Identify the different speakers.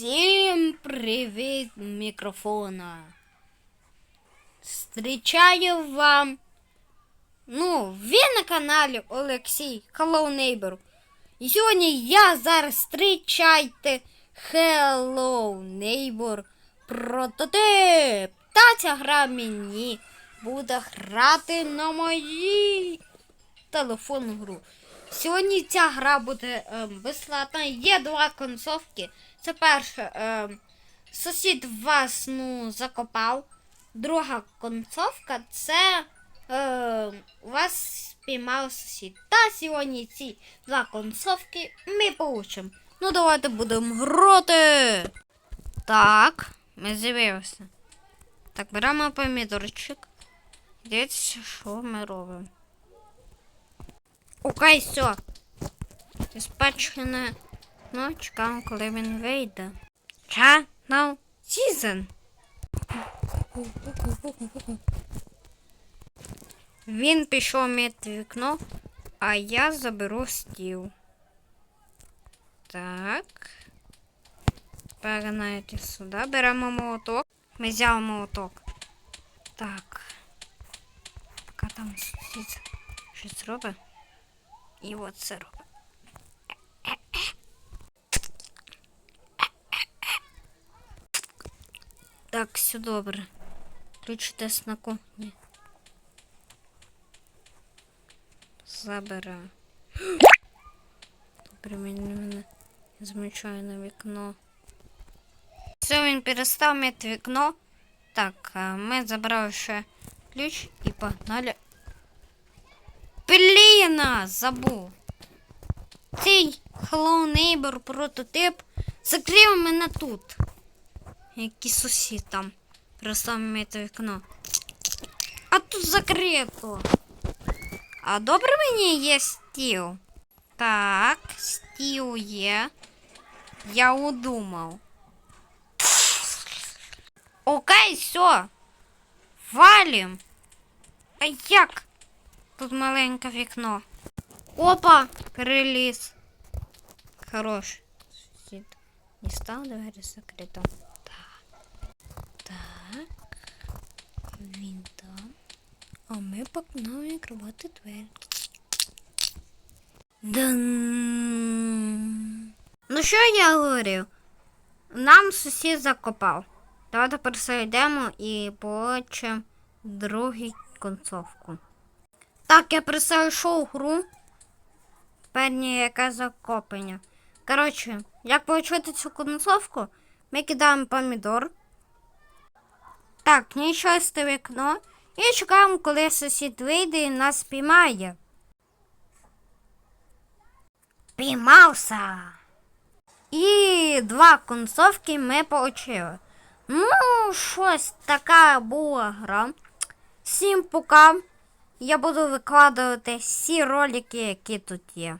Speaker 1: Всім привіт мікрофона. Зустрічаю вам. Ну, ви на каналі Олексій Hello Neighbor. І сьогодні я зараз зустрічайте Hello Neighbor прототип. Та ця гра мені буде грати на моїй телефонну гру. Сьогодні ця гра буде ем, безплатна. Є два концовки. Це перше, ем, сусід вас ну, закопав. Друга концовка це ем, вас спіймав сусід. Та сьогодні ці два концовки ми получимо. Ну, давайте будемо грати. Так, ми з'явилися. Так, беремо помідорчик. Дивіться, що ми робимо. Окей, все. Диспетчене. Ну, чекаємо, коли він вийде. Channel Season. Він пішов мити вікно, а я заберу стіл. Так. Перенайте сюди. Беремо молоток. Ми взяли молоток. Так. Поки там сусід щось робить. І от це робить. Так, все добре. Ключ десь на кухні. Забираю. Добре, він мене змічає на вікно. Все, він перестав мити вікно. Так, а ми забрали ще ключ і погнали. Бліна, забув. Цей Hello Neighbor прототип закрив мене тут. Який сусід там. Просто мити вікно. А тут закрито. А добре мені є стіл. Так, стіл є. Я удумав. Окей, все. Валім. А як? Тут маленьке вікно. Опа! Переліз. Хорош. Сусід. Не став двері закрито. Так. Так. Він там. А ми погнали відкривати двері. Дан. Ну що я говорив? Нам сусід закопав. Давайте пересойдемо і побачимо другу концовку. Так, я перейшов гру. Тепер ніяке закопання. Коротше, як почути цю концовку, ми кидаємо помідор. Так, нічого вікно. І чекаємо, коли сусід вийде і нас піймає. Піймався. І два концовки ми получили. Ну, щось така була гра. Всім пока. Я буду викладувати всі ролики, які тут є.